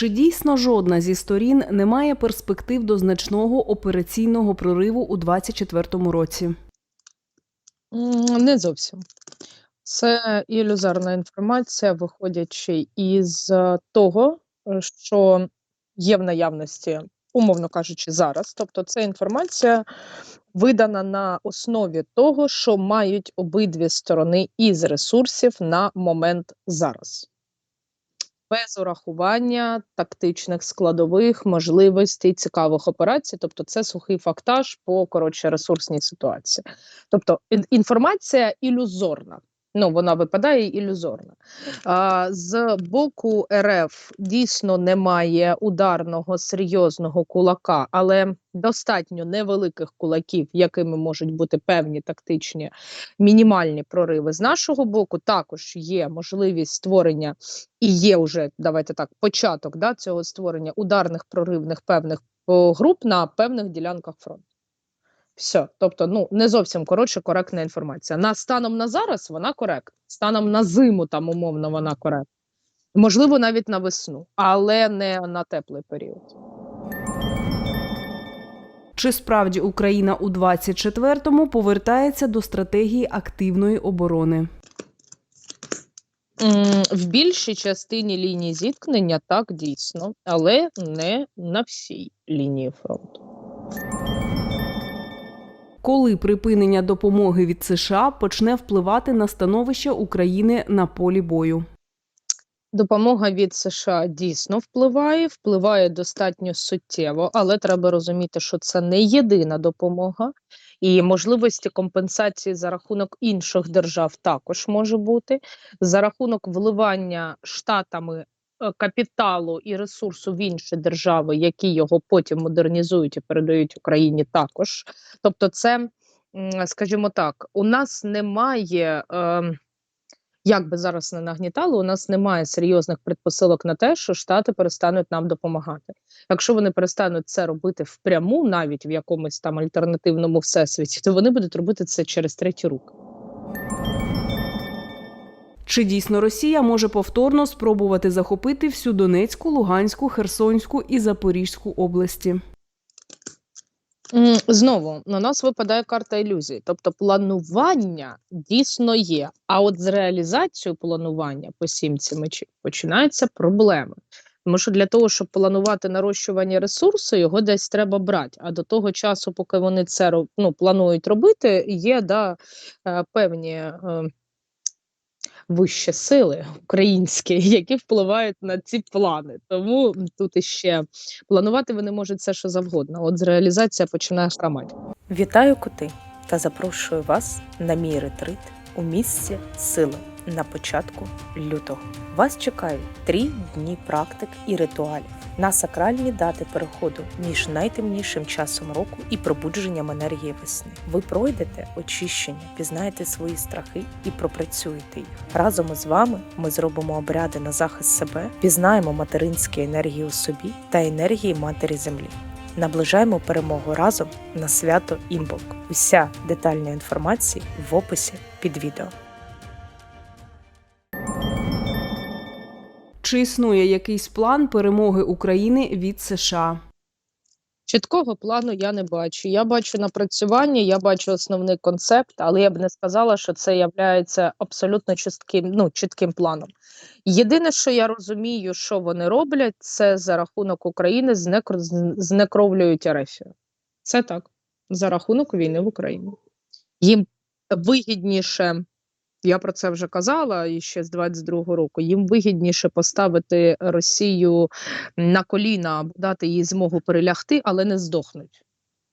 Чи дійсно жодна зі сторін не має перспектив до значного операційного прориву у 2024 році? Не зовсім. Це ілюзорна інформація, виходячи із е, того, що є в наявності, умовно кажучи, зараз. Тобто, це інформація видана на основі того, що мають обидві сторони із ресурсів на момент зараз. Без урахування тактичних складових, можливостей, цікавих операцій. Тобто, це сухий фактаж по коротше ресурсній ситуації. Тобто інформація ілюзорна. Ну, вона випадає ілюзорна. А, з боку РФ дійсно немає ударного серйозного кулака, але достатньо невеликих кулаків, якими можуть бути певні тактичні мінімальні прориви. З нашого боку також є можливість створення і є вже давайте так початок да, цього створення ударних проривних певних груп на певних ділянках фронту. Все, тобто, ну не зовсім коротше, коректна інформація. На станом на зараз вона коректна. Станом на зиму там умовно вона коректна. Можливо, навіть на весну, але не на теплий період. Чи справді Україна у 24-му повертається до стратегії активної оборони? В більшій частині лінії зіткнення так дійсно, але не на всій лінії фронту. Коли припинення допомоги від США почне впливати на становище України на полі бою? Допомога від США дійсно впливає, впливає достатньо суттєво, але треба розуміти, що це не єдина допомога, і можливості компенсації за рахунок інших держав також може бути за рахунок вливання штатами капіталу і ресурсу в інші держави, які його потім модернізують і передають Україні також. Тобто, це, скажімо так, у нас немає. ем, як би зараз не нагнітало, у нас немає серйозних предпосилок на те, що Штати перестануть нам допомагати. Якщо вони перестануть це робити впряму, навіть в якомусь там альтернативному всесвіті, то вони будуть робити це через треті руки. Чи дійсно Росія може повторно спробувати захопити всю Донецьку, Луганську, Херсонську і Запорізьку області? Знову на нас випадає карта ілюзій, тобто планування дійсно є. А от з реалізацією планування по сімці мечів починаються проблеми. Тому що для того, щоб планувати нарощування ресурсу, його десь треба брати. А до того часу, поки вони це ну, планують робити, є да, е, певні е, вищі сили українські, які впливають на ці плани. Тому тут іще планувати вони можуть все, що завгодно. От з реалізація починає хромати. Вітаю коти та запрошую вас на мій ретрит у місці сили на початку лютого. Вас чекають три дні практик і ритуалів на сакральні дати переходу між найтемнішим часом року і пробудженням енергії весни. Ви пройдете очищення, пізнаєте свої страхи і пропрацюєте їх. Разом із вами ми зробимо обряди на захист себе, пізнаємо материнські енергії у собі та енергії матері землі. Наближаємо перемогу разом на свято Імболк. Уся детальна інформація в описі під відео. Чи існує якийсь план перемоги України від США? Чіткого плану я не бачу. Я бачу напрацювання, я бачу основний концепт, але я б не сказала, що це є абсолютно чітким, ну, чітким планом. Єдине, що я розумію, що вони роблять, це за рахунок України знекр... знекровлюють Ерефію. Це так, за рахунок війни в Україні. Їм вигідніше, я про це вже казала і ще з 22-го року. Їм вигідніше поставити Росію на коліна або дати їй змогу перелягти, але не здохнуть.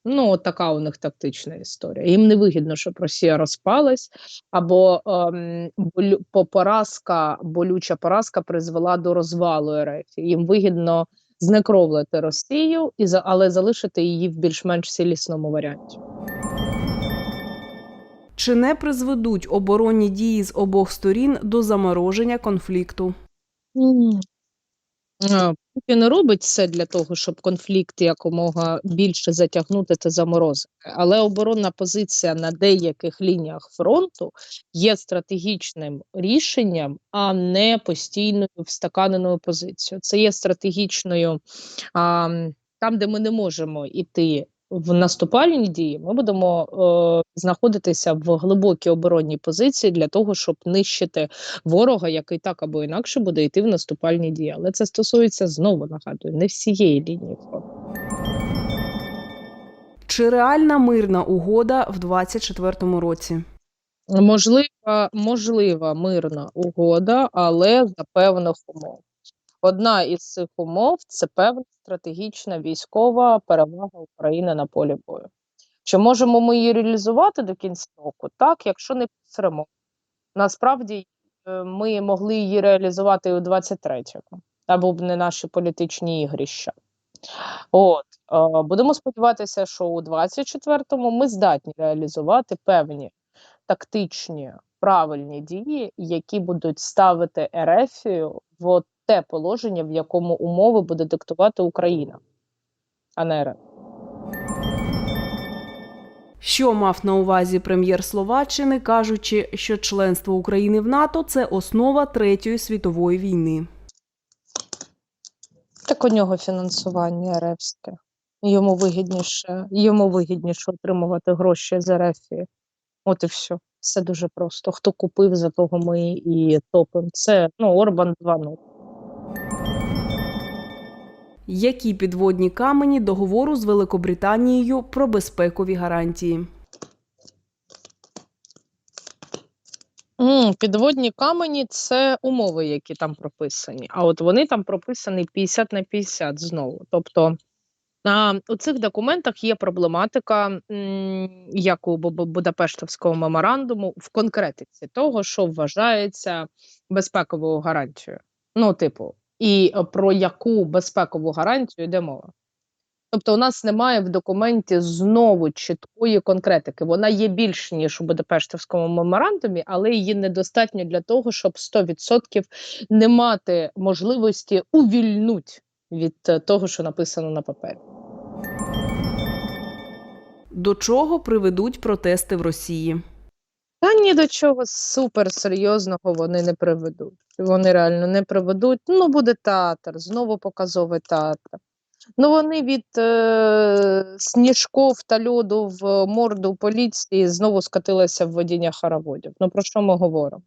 Ну, от така у них тактична історія. Їм не вигідно, щоб Росія розпалась, або ем, болю, по- поразка, болюча поразка призвела до розвалу РФ. Їм вигідно знекровлити Росію, і за, але залишити її в більш-менш цілісному варіанті. Чи не призведуть оборонні дії з обох сторін до замороження конфлікту? Е, Путін робить все для того, щоб конфлікт якомога більше затягнути та заморозити. Але оборонна позиція на деяких лініях фронту є стратегічним рішенням, а не постійною встаканеною позицією. Це є стратегічною а, там, де ми не можемо йти в наступальні дії, ми будемо е, знаходитися в глибокій оборонній позиції для того, щоб нищити ворога, який так або інакше буде йти в наступальні дії. Але це стосується знову нагадую, не всієї лінії фронту. Чи реальна мирна угода в 2024 році? Можлива, можлива мирна угода, але за певних умов. Одна із цих умов це певна стратегічна військова перевага України на полі бою. Чи можемо ми її реалізувати до кінця року? Так, якщо не посремо. Насправді е, ми могли її реалізувати у 23-му, або б не наші політичні ігрища. От будемо сподіватися, що у 24-му ми здатні реалізувати певні тактичні правильні дії, які будуть ставити Ерефію в те положення, в якому умови буде диктувати Україна, а не РФ. Що мав на увазі прем'єр Словаччини, кажучи, що членство України в НАТО це основа третьої світової війни. Так у нього фінансування РФське. Йому вигідніше, йому вигідніше отримувати гроші з Ерефії. От і все. Все дуже просто. Хто купив, за того ми і топимо. Це ну, Орбан 2.0. Які підводні камені договору з Великобританією про безпекові гарантії? Підводні камені це умови, які там прописані. А от вони там прописані 50 на 50 знову. Тобто а, у цих документах є проблематика, як у Бу- Бу- Будапештовського меморандуму, в конкретиці того, що вважається безпековою гарантією. Ну, типу, і е, про яку безпекову гарантію йде мова. Тобто, у нас немає в документі знову чіткої конкретики. Вона є більш ніж у Будапештовському меморандумі, але її недостатньо для того, щоб 100% не мати можливості увільнуть від е, того, що написано на папері. До чого приведуть протести в Росії? Та ні до чого суперсерйозного вони не приведуть. Вони реально не приведуть. Ну, буде театр, знову показовий театр. Ну, вони від е, сніжков та льоду в морду поліції знову скотилися в водіння хороводів. Ну, про що ми говоримо?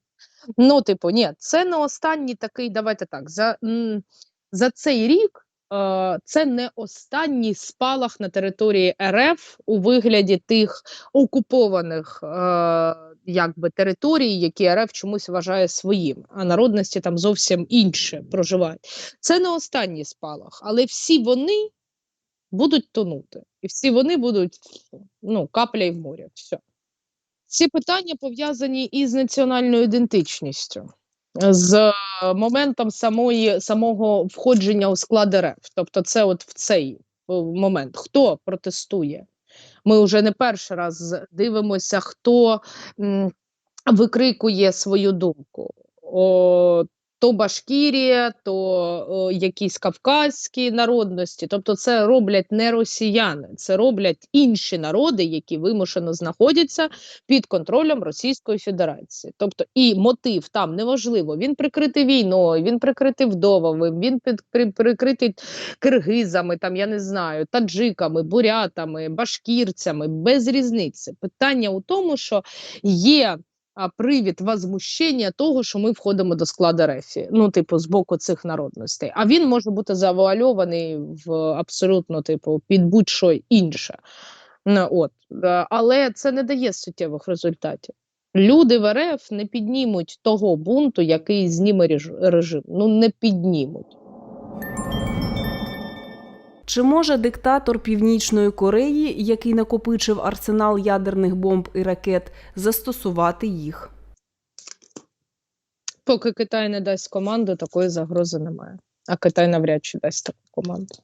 Ну, типу, ні, це не останній такий, давайте так, за, м, за цей рік е, це не останній спалах на території РФ у вигляді тих окупованих е, якби, територій, які РФ чомусь вважає своїм, а народності там зовсім інше проживають. Це не останній спалах, але всі вони будуть тонути, і всі вони будуть ну, капля в морі. Все. Ці питання пов'язані із національною ідентичністю, з моментом самої, самого входження у склад РФ. Тобто, це от в цей момент. Хто протестує? Ми вже не перший раз дивимося, хто викрикує свою думку. О, то Башкірія, то о, якісь кавказькі народності. Тобто, це роблять не росіяни, це роблять інші народи, які вимушено знаходяться під контролем Російської Федерації. Тобто, і мотив там неважливо. Він прикритий війною, він прикритий вдовами, він під при, прикритий киргизами, там я не знаю, таджиками, бурятами, башкірцями, без різниці. Питання у тому, що є привід возмущення того, що ми входимо до складу РЕФІ, ну, типу, з боку цих народностей. А він може бути завуальований в абсолютно, типу, під будь-що інше. От. Е, Але це не дає суттєвих результатів. Люди в РФ не піднімуть того бунту, який зніме реж- режим. Ну, не піднімуть. Чи може диктатор Північної Кореї, який накопичив арсенал ядерних бомб і ракет, застосувати їх? Поки Китай не дасть команду, такої загрози немає. А Китай навряд чи дасть таку команду.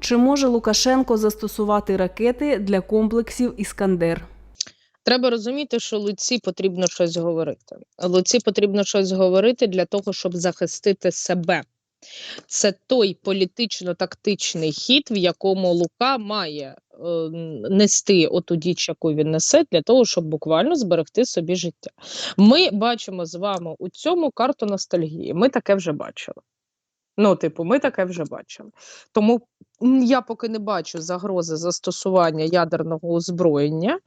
Чи може Лукашенко застосувати ракети для комплексів Іскандер? Треба розуміти, що Луці потрібно щось говорити. Луці потрібно щось говорити для того, щоб захистити себе. Це той політично-тактичний хід, в якому Лука має е, нести оту діч, яку він несе, для того, щоб буквально зберегти собі життя. Ми бачимо з вами у цьому карту ностальгії. Ми таке вже бачили. Ну, типу, ми таке вже бачили. Тому я поки не бачу загрози застосування ядерного озброєння.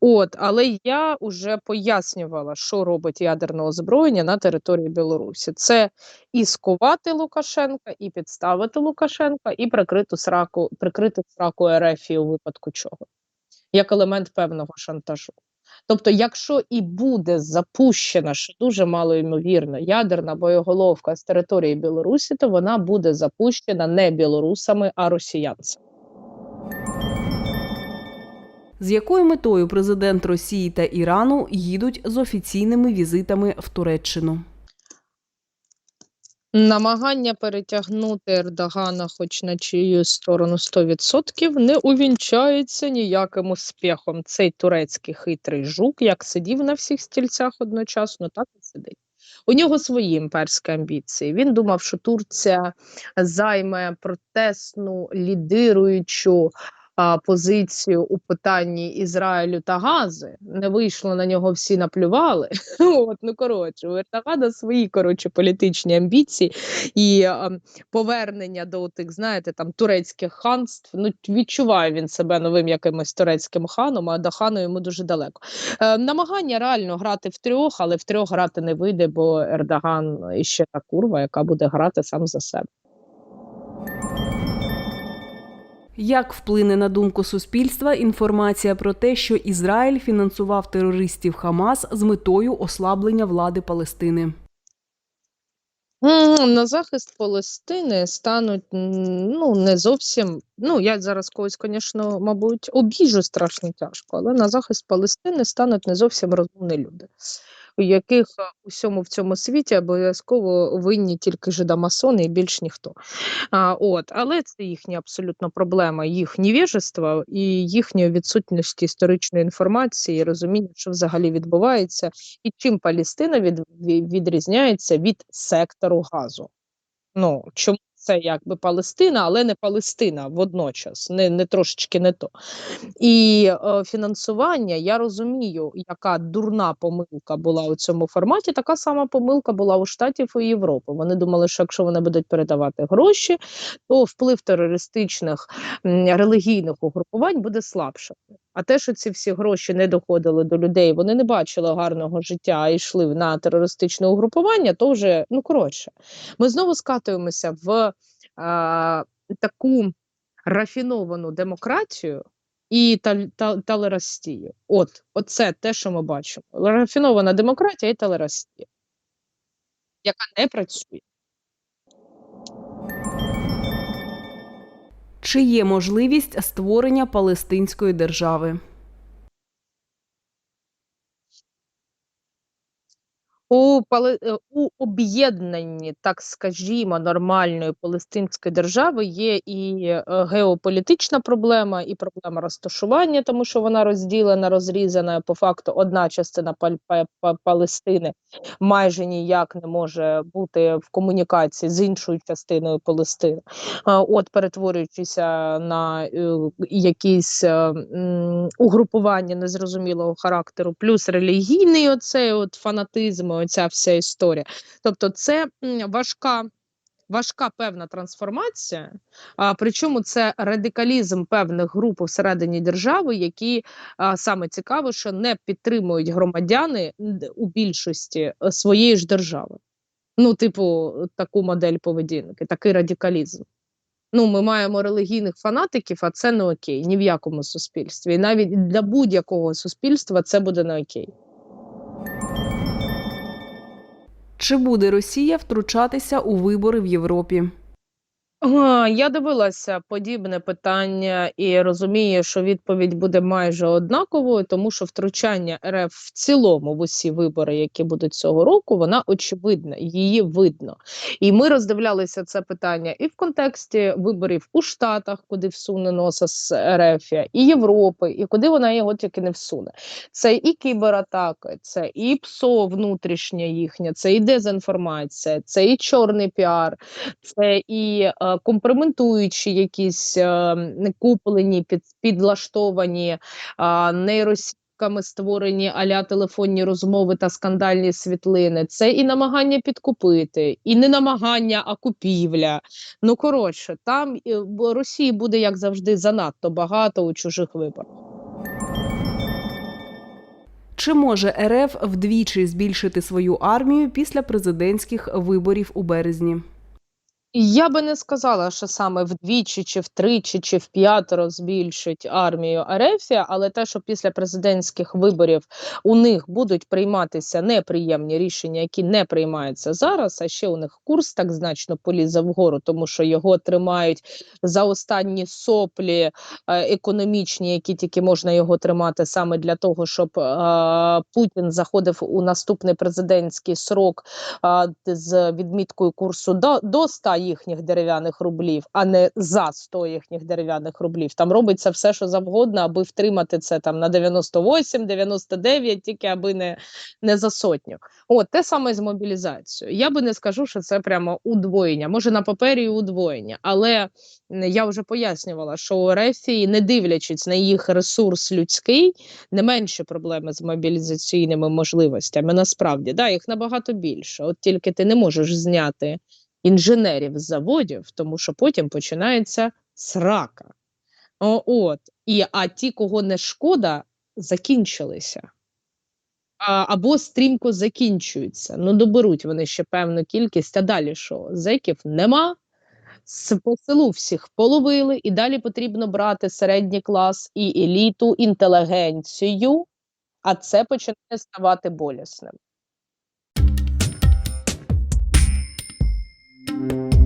От, але я вже пояснювала, що робить ядерне озброєння на території Білорусі. Це і скувати Лукашенка, і підставити Лукашенка, і прикрити сраку, прикрити сраку РФ у випадку чого, як елемент певного шантажу. Тобто, якщо і буде запущена, що дуже мало ймовірно, ядерна боєголовка з території Білорусі, то вона буде запущена не білорусами, а росіянцями. З якою метою президент Росії та Ірану їдуть з офіційними візитами в Туреччину? Намагання перетягнути Ердогана хоч на чиюсь сторону 100% не увінчається ніяким успіхом. Цей турецький хитрий жук, як сидів на всіх стільцях одночасно, так і сидить. У нього свої імперські амбіції. Він думав, що Турція займе протестну лідируючу позицію у питанні Ізраїлю та Гази. Не вийшло на нього, всі наплювали. От, ну коротше, у Ердогана свої коротше політичні амбіції і повернення до тих, знаєте, там турецьких ханств. Ну відчуває він себе новим якимось турецьким ханом, а до хану йому дуже далеко. Е, намагання реально грати в трьох, але в трьох грати не вийде, бо Ердоган іще та курва, яка буде грати сам за себе. Як вплине на думку суспільства інформація про те, що Ізраїль фінансував терористів Хамас з метою ослаблення влади Палестини? На захист Палестини стануть ну не зовсім. Ну я зараз когось, звісно, мабуть, обіжу страшно тяжко, але на захист Палестини стануть не зовсім розумні люди, у яких е, усьому в цьому світі обов'язково винні тільки жидомасони і більш ніхто. А, от, але це їхня абсолютно проблема, їх невіжества і їхньої відсутності історичної інформації, розуміння, що взагалі відбувається, і чим Палестина від, ві- відрізняється від сектору газу. Ну, чому це якби Палестина, але не Палестина водночас, не, не трошечки не то. І е, фінансування, я розумію, яка дурна помилка була у цьому форматі. Така сама помилка була у Штатів і Європи. Вони думали, що якщо вони будуть передавати гроші, то вплив терористичних релігійних угрупувань буде слабше. А те, що ці всі гроші не доходили до людей, вони не бачили гарного життя а йшли на терористичне угрупування, то вже ну коротше. Ми знову скатуємося в а, таку рафіновану демократію і та, та, талерастію. От, оце те, що ми бачимо. Рафінована демократія і талерастія, яка не працює. Чи є можливість створення Палестинської держави? У, Пали... е, у об'єднанні, так скажімо, нормальної палестинської держави є і е, геополітична проблема, і проблема розташування, тому що вона розділена, розрізана. По факту, одна частина Палестини майже ніяк не може бути в комунікації з іншою частиною Палестини, от перетворюючися на е, якісь угрупування незрозумілого характеру, плюс релігійний оцей от фанатизм, оця вся історія. Тобто, це важка. Важка певна трансформація, а причому це радикалізм певних груп всередині держави, які а, саме що не підтримують громадяни у більшості е, своєї ж держави. Ну, типу, таку модель поведінки, такий радикалізм. Ну, ми маємо релігійних фанатиків, а це не окей ні в якому суспільстві. І навіть для будь-якого суспільства це буде не окей. Чи буде Росія втручатися у вибори в Європі? Я дивилася подібне питання і розумію, що відповідь буде майже однаковою, тому що втручання РФ в цілому в усі вибори, які будуть цього року, вона очевидна, її видно. І ми роздивлялися це питання і в контексті виборів у Штатах, куди всуне носа з РФ, і Європи, і куди вона його тільки не всуне. Це і кібератаки, це і ПСО внутрішнє їхнє, це і дезінформація, це і чорний піар, це і е, компрометуючі якісь е, куплені, під, підлаштовані е, нейросітками створені аля телефонні розмови та скандальні світлини. Це і намагання підкупити, і не намагання, а купівля. Ну коротше, там е, Росії буде як завжди занадто багато у чужих виборах. Чи може РФ вдвічі збільшити свою армію після президентських виборів у березні? Я би не сказала, що саме вдвічі, чи втричі, чи вп'ятеро збільшить армію Арефія, але те, що після президентських виборів у них будуть прийматися неприємні рішення, які не приймаються зараз, а ще у них курс так значно полізе вгору, тому що його тримають за останні соплі е, економічні, які тільки можна його тримати саме для того, щоб е, Путін заходив у наступний президентський срок а, з відміткою курсу до 100 їхніх дерев'яних рублів, а не за 100 їхніх дерев'яних рублів. Там робиться все, що завгодно, аби втримати це там на 98, 99, тільки аби не, не за сотню. От те саме з мобілізацією. Я би не скажу, що це прямо удвоєння. Може на папері удвоєння, але я вже пояснювала, що у Рефії, не дивлячись на їх ресурс людський, не менше проблеми з мобілізаційними можливостями. Насправді, да, їх набагато більше. От тільки ти не можеш зняти інженерів з заводів, тому що потім починається срака. О, от. І, а ті, кого не шкода, закінчилися. А, або стрімко закінчуються. Ну, доберуть вони ще певну кількість, а далі що? Зеків нема. С- По селу всіх половили, і далі потрібно брати середній клас і еліту, інтелігенцію, а це починає ставати болісним. Thank you.